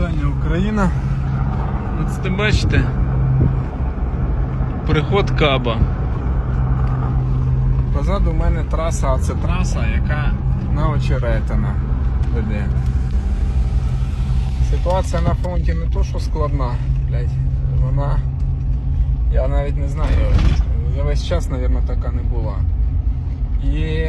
Вітання Україна. От це бачите? Приход Каба. Позаду в мене траса, а це траса, яка на очеретина веде. Ситуація на фронті не то, що складна, блядь, вона. Я навіть не знаю, за весь час, мабуть, така не була. І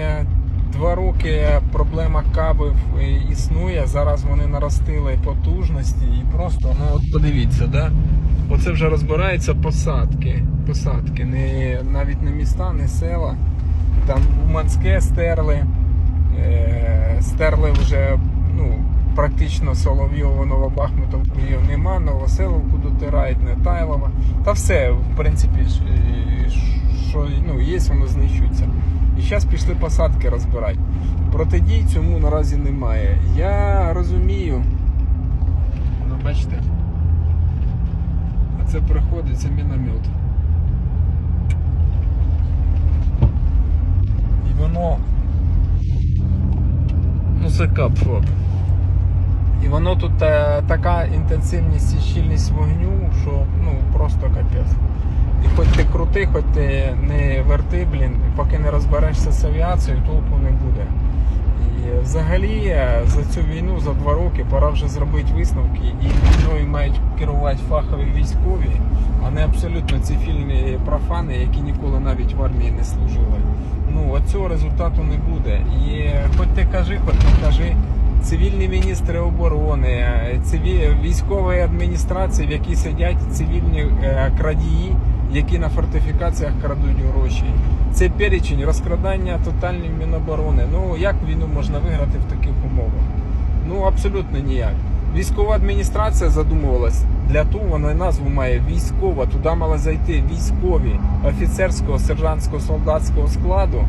два роки проблема кабів е, існує. Зараз вони наростили потужності і просто, ну от подивіться, да? Оце вже розбираються посадки. Посадки, не, навіть не міста, не села. Там Уманське стерли, е, стерли вже ну, практично Соловйово, Новобахмутовку її нема, Новоселовку дотирають, не Тайлова. Та все, в принципі, е, що ну, є, воно знищується. І зараз пішли посадки розбирати. Протидій цьому наразі немає. Я розумію. Ну, бачите. А це приходить, це міномет. І воно. Ну це капфоб. І воно тут е, така інтенсивність і щільність вогню, що ну хоч ти хоч ти не верти, блін, поки не розберешся з авіацією, толку не буде. І взагалі е, за цю війну, за два роки, пора вже зробити висновки, і війною мають керувати фахові військові, а не абсолютно цивільні профани, які ніколи навіть в армії не служили. Ну, от цього результату не буде. І хоч ти кажи, хоч не кажи, цивільні міністри оборони, е, циві... військової адміністрації, в якій сидять цивільні е, крадії, які на фортифікаціях крадуть гроші. Це перечень розкрадання тотальної міноборони. Ну як війну можна виграти в таких умовах? Ну абсолютно ніяк. Військова адміністрація задумувалась для того, вона назву має військова. Туди мали зайти військові офіцерського, сержантського, солдатського складу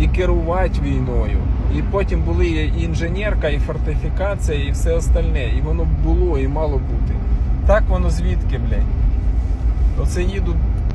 і керувати війною. І потім були і інженерка, і фортифікація, і все остальне. І воно було і мало бути. Так воно звідки, блядь? Оце їдуть